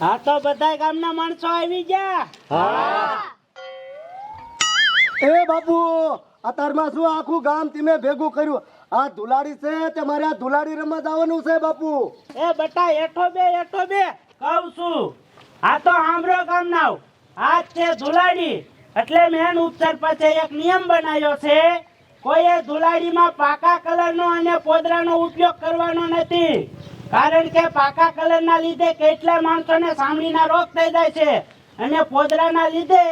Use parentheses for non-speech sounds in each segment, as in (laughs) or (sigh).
હા તો બધા ગામના માણસો આવી ગયા. એ બાપુ અતારમાં શું આખું ગામ તમે ભેગું કર્યું? આ ધુલાડી છે તે મારે આ ધુલાડી રમવા જવાનું છે બાપુ. એ બટા એઠો બે એઠો બે. કહું છું. આ તો આમરો ગામના આ જ છે ધુલાડી. એટલે મેન ઉપચાર પાસે એક નિયમ બનાવ્યો છે. કોઈએ ધુલાડીમાં પાકા કલરનો અને પોદરાનો ઉપયોગ કરવાનો નથી. કારણ કે પાકા કલરના લીધે કેટલાય માણસોને સાંભળીના રોગ થઈ જાય છે. અને પોદરાના લીધે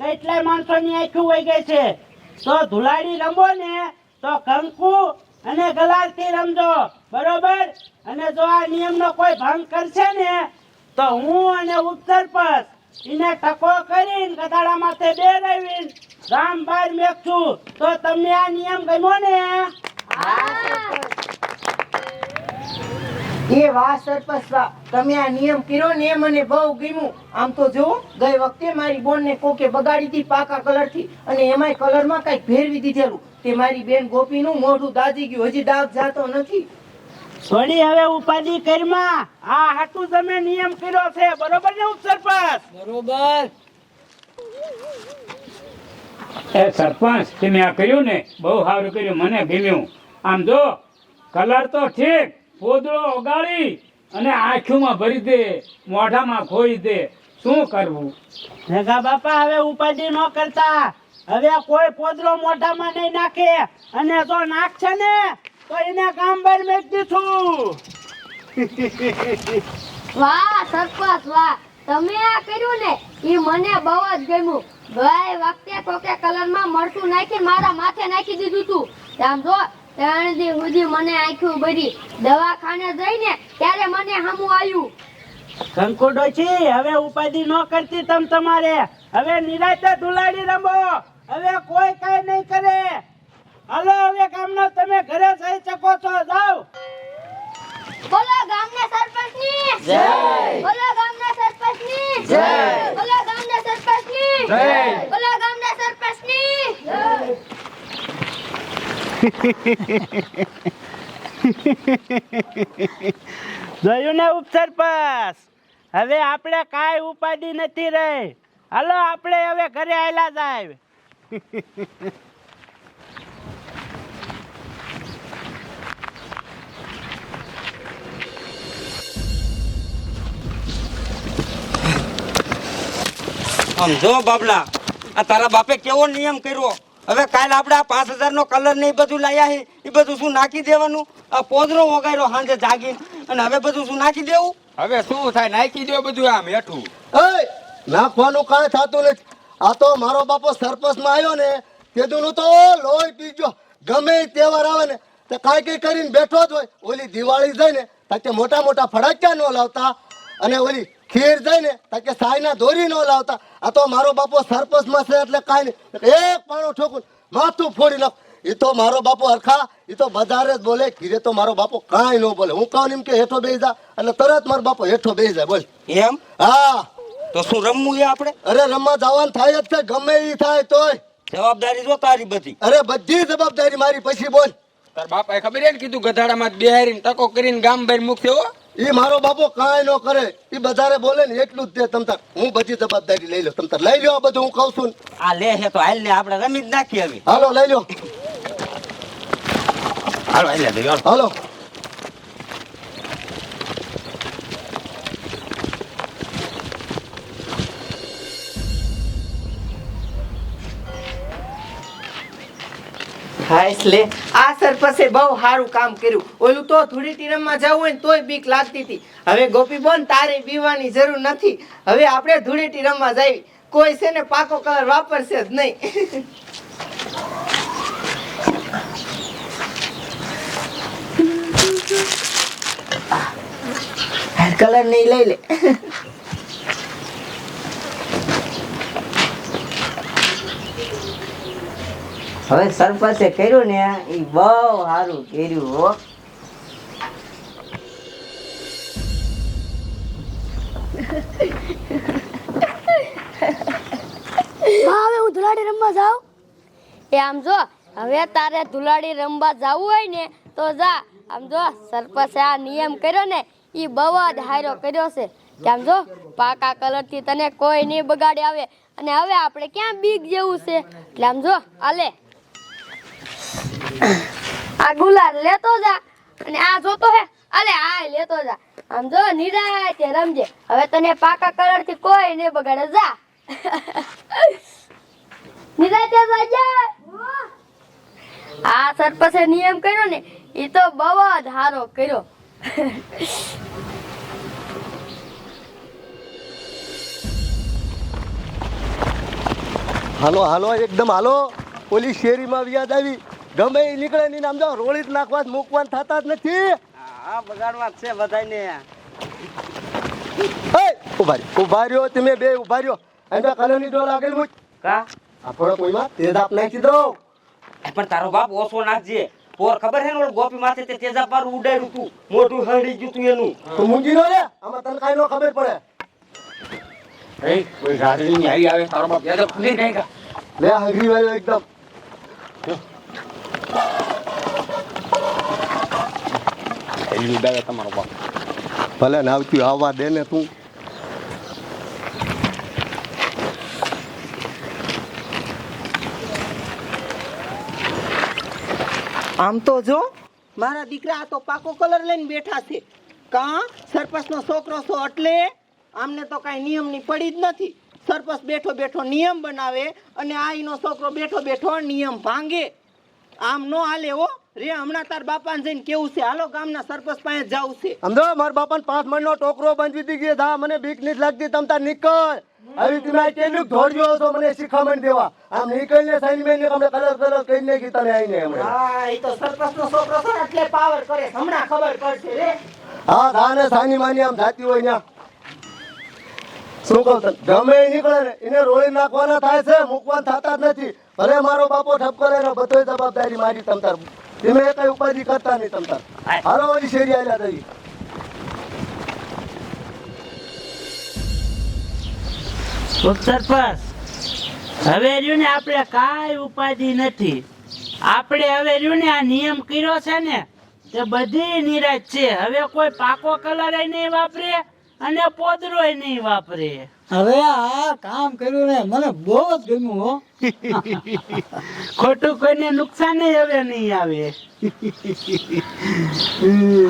કેટલાય માણસોની આંખું વહી ગઈ છે. તો ધુલાડી રમો ને, તો કંકુ અને ગલાલથી રમજો. બરોબર? અને જો આ નિયમનો કોઈ ભંગ કરશે ને, તો હું અને ઉપસરપંચ એને ટકો કરીને ગધાડા માથે બે રહીને ગામ બહાર મેકશું. તો તમને આ નિયમ ગમ્યો ને? એ વાહ સરપંચ તમે આ નિયમ કર્યો ને એ મને બહુ ગમ્યું. આમ તો જુઓ ગઈ વખતે મારી બોન ને કોકે બગાડી હતી પાકા કલરથી અને એમાંય કલરમાં કંઈક ભેરવી દીધેલું. તે મારી બેન ગોપી નું મોઢું દાજી ગયું. હજી ડાઘ જાતો નથી. થોડી હવે ઉપાધિ કરમાં. આ હાટું તમે નિયમ કર્યો છે. બરોબર ને ઉપસરપંચ બરોબર. એ સરપંચ તમે આ કર્યું ને? બહુ સારું કર્યું. મને ગમ્યું. આમ જો કલર તો ઠીક પોદળો ઓગાળી અને આંખોમાં ભરી દે મોઢામાં ખોઈ દે. શું કરવું? મેઘા બાપા હવે ઉપાધિ ન કરતા. હવે કોઈ પોદરો મોઢામાં નહીં નાખે. અને જો નાખશે ને તો એને કામ બહાર મેક દીધું. (laughs) વાહ સરપંચ વાહ. તમે આ કર્યું ને એ મને બહુ જ ગમ્યું. ગઈ વખતે કોકે કલરમાં મરચું નાખી મારા માથે નાખી દીધું તું. આમ જો ત્રણ દી સુધી મને આંખ્યું ભરી દવાખાને જઈને ત્યારે મને હમું આવ્યું. કંકુડો છી હવે ઉપાધિ ન કરતી તમ તમારે. હવે નિરાતે ધુલાડી રમો. હવે કોઈ કઈ નહીં કરે. હાલો હવે ગામનો તમે ઘરે જઈ શકો છો. જાઓ. બોલો ગામના સરપંચની. જય! બોલો ગામના સરપંચની. જય! બોલો ગામના સરપંચની. જય! બોલો ગામના સરપંચની. જોયું. (laughs) ને ઉપસરપંચ હવે આપણે કાંઈ ઉપાડી નથી રહી. હાલો, આપણે હવે ઘરે આવેલા જાય આમ જો બાબલા આ તારા બાપે કેવો નિયમ કર્યો? હવે કાલ આપણે આ પાંચ હજાર નો કલર ને એ બધું લાયા છે એ બધું શું નાખી દેવાનું? આ પોદરો વગાડ્યો સાંજે જાગીને. અને હવે બધું શું નાખી દેવું? હવે શું થાય? નાખી દો બધું આમ હેઠું. એ નાખવાનું કાંઈ થતું નથી. આ તો મારો બાપો સરપંચમાં આવ્યો ને કીધું તો લોહી પીજો ગમે તહેવાર આવે ને તો કાંઈ કઈ કરીને બેઠો જ હોય. ઓલી દિવાળી જાય ને તાકે મોટા મોટા ફડાક્યા ન લાવતા. અને ઓલી ખીર જાય ને તાકે સાયના દોરી ન લાવતા. આ તો મારો બાપો સરપંચમાં છે એટલે કાંઈ નહીં. એક પાણો ઠોકું માથું ફોડી નાખ. એ તો મારો બાપો હરખા એ તો બધારે જ બોલે ઘીરે તો મારો બાપો કાંઈ ન બોલે. હું કહું એમ કે હેઠો બેસી જા એટલે તરત મારો બાપો હેઠો બેસી જાય બોલ. એમ? હા. તો શું રમવું એ આપણે? અરે રમવા જવાનું થાય જ છે ગમે એ થાય તોય. જવાબદારી જો તારી બધી. અરે બધી જવાબદારી મારી પછી બોલ. તાર બાપાએ ખબર હે ને કીધું ગધાડામાં બેહારીને ટકો કરીને ગામ બહાર મૂકશે હો? ઈ મારો બાપો કાંઈ ન કરે. ઈ બધારે બોલે ને એટલું જ દે તમ તાર. હું બધી જવાબદારી લઈ લો. તમ તાર લઈ લો આ બધું હું કહું છું આ લે છે તો હાલ ને આપણે રમી જ નાખી આવી હાલો લઈ લ્યો. હાલો હાલ લે હાલો. હાલો. હાય એટલે આ સરપંચે બહુ સારું કામ કર્યું. ઓલું તો ધૂળીટી રમવા જવું હોય ને તોય બીક લાગતી હતી. હવે ગોપી બોન, તારે બીવાની જરૂર નથી. હવે આપણે ધૂળીટી રમવા જાવી કોઈ છે ને પાકો કલર વાપરશે જ નહીં. કલર નહીં લઈ લે. હવે સરપંચે કર્યું ને એ બહુ સારું કર્યું હો. હવે હું ધુલાડી રમવા જાઉં? એ આમ જો, હવે તારે ધુલાડી રમવા જવું હોય ને, તો જા. આમ જો, સરપંચે આ નિયમ કર્યો ને એ બહુ જ હારો કર્યો છે. કે આમ જો, પાકા કલરથી તને કોઈ નહીં બગાડી આવે. અને હવે આપણે ક્યાં બીક જેવું છે? એટલે આમ જો, આલે. આ ગુલાલ લેતો જા અને આ જોતો હે. અલે, આ લેતો જા. આમ જો નિરાતે રમજે. હવે તને પાકા કલરથી કોઈ ને બગાડે. જા. નિરાતે જાજે આ સરપસે નિયમ કર્યો ને એ તો બહુ જ સારો કર્યો. હાલો હાલો, એકદમ હાલો. ઓલી શેરીમાં વ્યાજ આવી. ગમે એ નીકળે નહીં આમ જો રોળી જ નાખવા મૂકવાન થતા જ નથી. હા બગાડવા છે બધાને એ ઊભા રહ્યો ઊભા રહ્યો તમે બે ઊભા રહ્યો. અને કલરની ડોલ આગળ મૂક. કા? આપણો કોઈમાં તેજાબ નાખી દો. પણ તારો બાપ ઓછો નાખજે. પોર ખબર હે ને ઓલો ગોપી માથે તે તેજાબ પર ઉડાડ્યું તું. મોઢું હળી ગયું તું એનું. તો મૂંગી નો રે આમાં તને કાઈ નો ખબર પડે. એ કોઈ ગાડી ની આવી આવે તારો બાપ યાદ ખુલી નહીં કા? લે હગરી વાળો એકદમ. એલી ને તમારો બાપ ભલે નાવતી આવવા દે ને તું. આમ તો જો. મારા દીકરા આ તો પાકો કલર લઈને બેઠા છે. કા? સરપંચનો છોકરો છો એટલે? આમને તો કાંઈ નિયમની પડી જ નથી. સરપંચ બેઠો બેઠો નિયમ બનાવે અને આ એનો છોકરો બેઠો બેઠો નિયમ ભાંગે. આમ નો હાલે હો. રે હમણાં તાર બાપાને જઈને કેવું છે? હાલો ગામના સરપંચ પાસે જાવ છે. સમજો મારા બાપાને પાંચ મણનો ટોકરો બાંધી દીધી ધા મને બીક નથી લાગતી. તમ તાર નીકળ. આવી તમે કેટલું દોડ્યો છો મને શિખામણ દેવા. આમ નીકળીને સાઈનમેન ને તમને કલર કલર કરી નાખી તને આઈને હમણાં. હા એ તો સરપંચનો છોકરો છે ને એટલે પાવર કરે. હમણાં ખબર પડશે રે. હા ધા ને સાની માની આમ જાતી હોય ને શું કહું ગમે નીકળે ને એને રોળી નાખવાના થાય છે મૂકવાના થતા જ નથી. ભલે મારો બાપો ઠપકરે ને બધો જવાબદારી મારી તમતાર તમે કઈ ઉપાધિ કરતા નહીં તમતાર હાલો ઓલી શેરી આવ્યા તઈ સરપંચ હવે રહ્યું ને આપણે કાંઈ ઉપાધિ નથી. આપણે હવે રહ્યું ને આ નિયમ કર્યો છે ને તે બધી નિરાશ છે. હવે કોઈ પાકો કલર નહીં વાપરે અને પોદરો નહીં વાપરે. હવે આ કામ કર્યું ને મને બહુ જ ગમ્યું હો. (laughs) ખોટું કોઈને નુકસાન હવે નહીં આવે.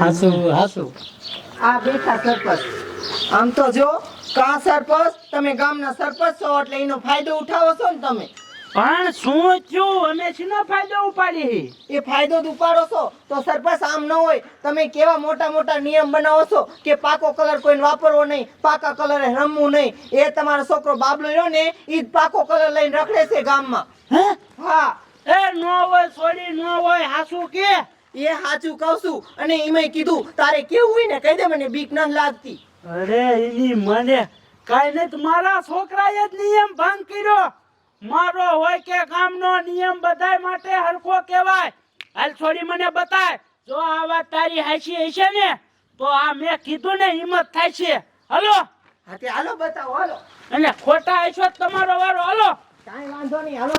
હાસુ હાસુ. આ બેઠા સરપંચ. આમ તો જો કા સરપંચ? તમે ગામના સરપંચ છો એટલે એનો ફાયદો ઉઠાવો છો ને તમે. પણ શું થયું? અમે શીનો ફાયદો ઉપાડી એ ફાયદો જ ઉપાડો છો. તો સરપંચ આમ ન હોય તમે કેવા મોટા મોટા નિયમ બનાવો છો કે પાકો કલર કોઈને વાપરવો નહીં પાકા કલરે રમવું નહીં. એ તમારો છોકરો બાબલો રહ્યો ને એ પાકો કલર લઈને રખડે છે ગામમાં. હા? એ નો હોય સોરી નો હોય હાસુ કે? એ હાચું કહું છું. અને એમાંય કીધું તારે કેવું હોય ને કહી દે મને બીક ન લાગતી. અરે એની મને કાઈ નહીં મારા છોકરાએ જ નિયમ ભંગ કર્યો. મારો હોય કે ગામનો નિયમ બધાય માટે હરખો કહેવાય. હાલ છોડી મને બતાય. જો આ વાત તારી હાચી હશે ને તો આ મેં કીધું ને હિંમત થાય છે. હલો. હા હાલો બતાવો હાલો. અને ખોટા હશો તમારો વારો હાલો. કાંઈ વાંધો નહીં હાલો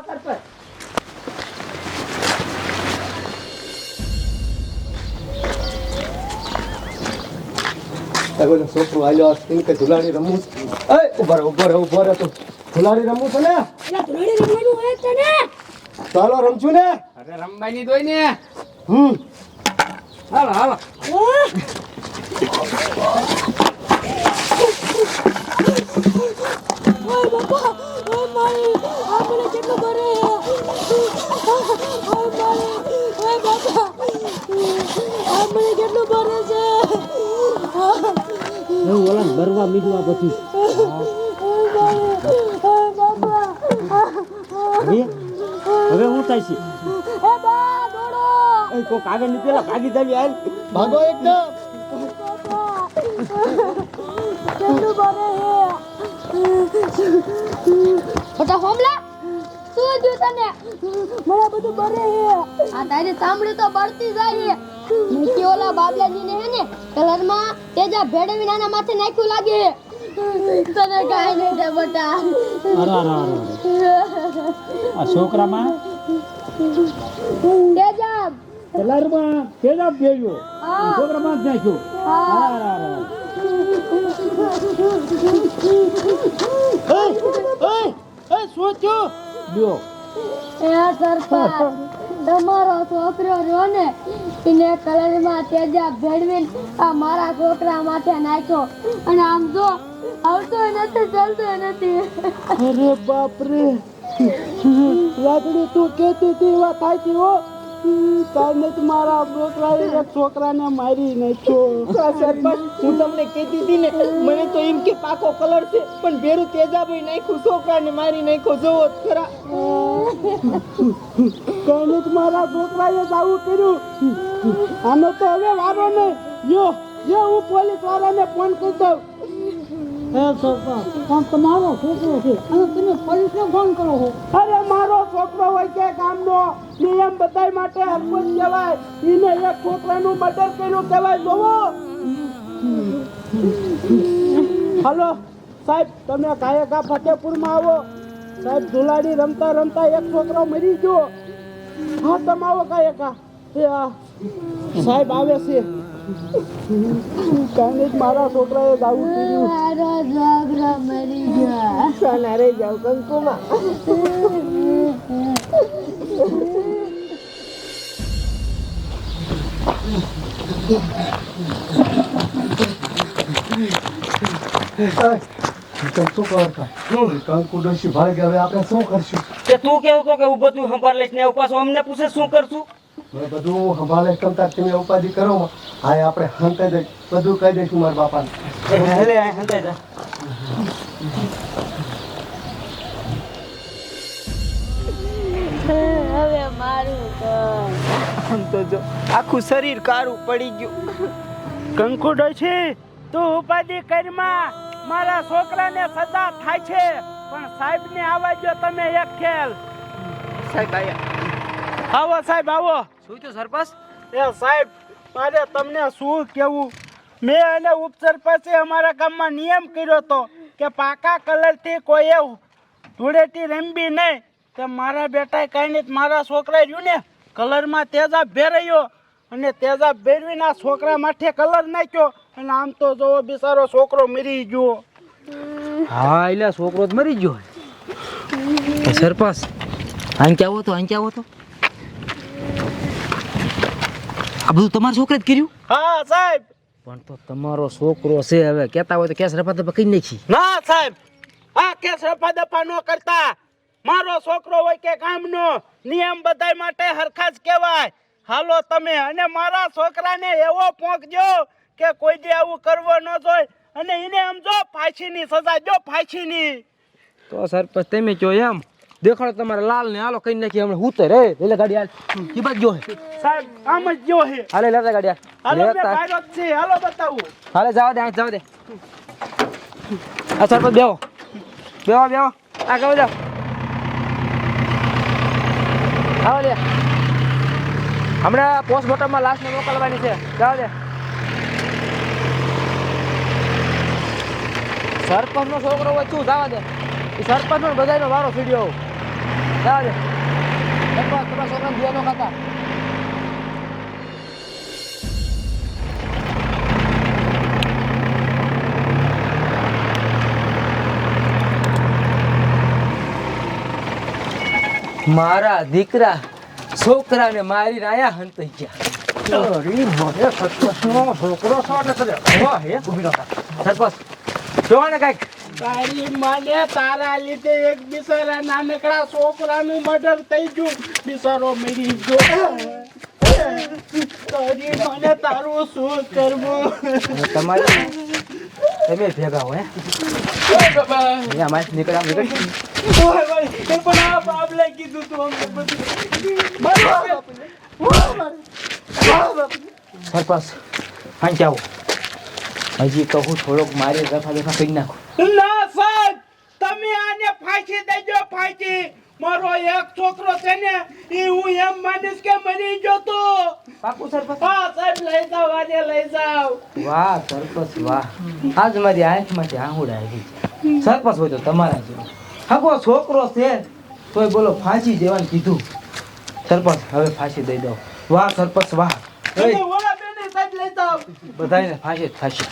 ઓલો છોકરો આવ્યો ધુલાડી રમવું છે. એ ઊભા રહો ઊભા રહો ઊભા રહો તો ધુલાડી રમવું છે ને. ચાલો રમશું ને? અરે રમવાની દોય ને. હમ. હાલો હાલો. હવે હું થાય છે? એ કોક આગળની પેલા ભાગી જાવી હાલ. ભાગો એકદમ. બધા હોમલા શું થયું તને? મને બધું બરે હે. આ તારે સાંભળી તો બળતી જાય હે. ઓલા બાબલાજીને હે ને કલરમાં તેજા ભેળવી નાના માથે નાખ્યું લાગે હે. તને કાઈ નહીં દે બટા. અરે અરે અરે આ છોકરામાં? તેજા કલરમાં તેજાબ ભેજો છોકરામાં જ નાખ્યો. અરે અરે અરે શું થયું? એ સરપંચ. તમારો છોકરો રહ્યો ને એને કલરમાં તેજા ભેળવીને આ મારા છોકરા માથે નાખ્યો. અને આમ જો આવતો નથી ચાલતો નથી. અરે બાપ રે લાકડી તું કેતી હતી એવા થાકી હો. કારણે જ મારા છોકરાએ એક છોકરાને મારી નાખ્યો. સરપંચ હું તમને કહેતી હતી ને મને તો એમ કે પાકો કલર છે પણ ભેરું તેજાભાઈ નાખ્યું છોકરાને મારી નાખ્યો. જોવો ખરા. કારણે જ મારા છોકરાએ જ આવું કર્યું. આનો તો હવે વારો નહીં. યો યો હું પોલીસ વાળાને ફોન કરી દઉં. હે સરપંચ પણ તમારો છોકરો છે. અને તમે પોલીસને ફોન કરો છો. અરે, મારો છોકરો હોય કે ગામનો, નિયમ બધાય માટે હરકત કહેવાય. એને એક છોકરાનું મર્ડર કર્યું કહેવાય, જોવો. હલો, સાહેબ, તમે કાયકા ફતેપુરમાં આવો. સાહેબ, ધુલાડી રમતા રમતા એક છોકરો મરી ગયો. હા તમે આવો કાયકા સાહેબ, આવે છે. કારણે મારા છોકરાએ જ કર્યું મારો છોકરો મરી ગયો. સાના રહી જાવ કંકુમાં. શું કંકુ ડોશી ભાઈ હવે આપણે શું કરશું? તે તું કેવું તો કે ઊભો તું સંભાળ લઈશ ને એવું પાછું અમને પૂછે શું કરશું? બધું સંભાળે કરતા તમે ઉપાધિ કરો હા આપણે હંતે દઈ બધું કહી દઈશું મારા બાપાને. હવે મારું આમ તો જો આખું શરીર કારું પડી ગયું. કંકુડો છે તું ઉપાધિ કરમાં. મારા છોકરાને સજા થાય છે. પણ સાહેબ ને આવવા જો તમે એક ખેલ. સાહેબ આયા. આવો સાહેબ આવો. શું થયું સરપંચ? એ સાહેબ મારે તમને શું કેવું? મેં અને ઉપસરપંચે અમારા ગામમાં નિયમ કર્યો હતો કે પાકા કલરથી કોઈએ ધૂળેટી રમવી નહીં. તે મારા બેટાએ કાંઈ નહીં મારા છોકરા રહ્યું ને કલરમાં તેજાબ ભેરાયો અને તેજાબ ભેરવીને આ છોકરા માથે કલર નાખ્યો. અને આમ તો જોવો બિચારો છોકરો મરી ગયો. હા એટલે છોકરો જ મરી ગયો સરપંચ અહીં ક્યાં આવો તો? અહીં ક્યાં આવો તો? આ બધું તમારા છોકરે જ કર્યું? હા સાહેબ. પણ તો તમારો છોકરો છે હવે. કહેતા હોય તો કેસ રફા દફા કઈ નાખી. ના સાહેબ. આ કેસ રફા દફા ન કરતા. મારો છોકરો હોય કે ગામનો નિયમ બધાય માટે હરખા જ કહેવાય. હાલો તમે અને મારા છોકરાને એવો પોંકજો કે કોઈ જે આવું કરવો ન જોઈએ અને એને આમ જો ફાંસીની સજા જો ફાંસીની. તો સરપંચ તમે કહો એમ? દેખાડો તમારે લાલ ને હાલો કઈ નાખી હમણાં. હું તો રે એટલે ગાડી હાલ. કી બાદ જો હે. સાહેબ આમ જ જો હે. હાલે લેતા ગાડી હાલો. હાલ બાયરો છે. હાલો બતાવું. હાલે જાવ દે આ જાવ દે. આ સર પર બેવો બેવો બેવો આ કહો જાવ આવો લે હમણાં પોસ્ટમોર્ટમમાં લાશને મોકલવાની છે. જાવ દે. સરપંચનો છોકરો હોય શું જવા દે. એ સરપંચનો બધાનો વારો ફીડ્યો જવા ¿Qué pasó con છોકરાને ધ્યાનો ખાતા મારા દીકરા છોકરાને મારી આયા હંતાઈ ગયા. અરે મને સરપંચનો છોકરો શોટ કર્યો વાહ હે ઊભી રહો સરપંચ ને કાંઈક. તારી મને તારા લીધે એક બિસારા નાનકડા છોકરાનું મર્ડર થઈ ગયું. બિસારો મરી ગયો. તારી મને તારું શું કરવું? તમારે તમે ભેગા હોય અહીંયા નીકળ્યા નીકળી ઓય ભાઈ, એ પણ આ બાબલે કીધું તું અમને બધું. સરપંચ હા જાઓ હજી તો હું થોડોક મારી રફા દફા કરી નાખું. ના સર તમે આને ફાંસી દેજો ફાંસી. મારો એક છોકરો છે ને એ હું એમ માનીશ કે મરી ગયો તો. પાકું સરપંચ. હા સાહેબ લઈ જાવ આજે લઈ જાવ વાહ સરપંચ વાહ. આજ મારી આંખમાંથી આહુડ આવી છે. સરપંચ હોય તો તમારા જેવો. હકો છોકરો છે તોય બોલો ફાંસી દેવાનું કીધું. સરપંચ હવે ફાંસી દઈ દો. વાહ સરપંચ વાહ. બધાને ફાંસી ફાંસી.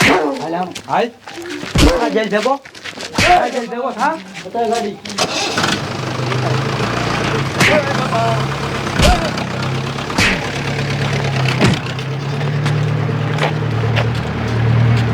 હાલ આમ હાલ આ જલ જગો આ જલ જગો હા બતા ગાડી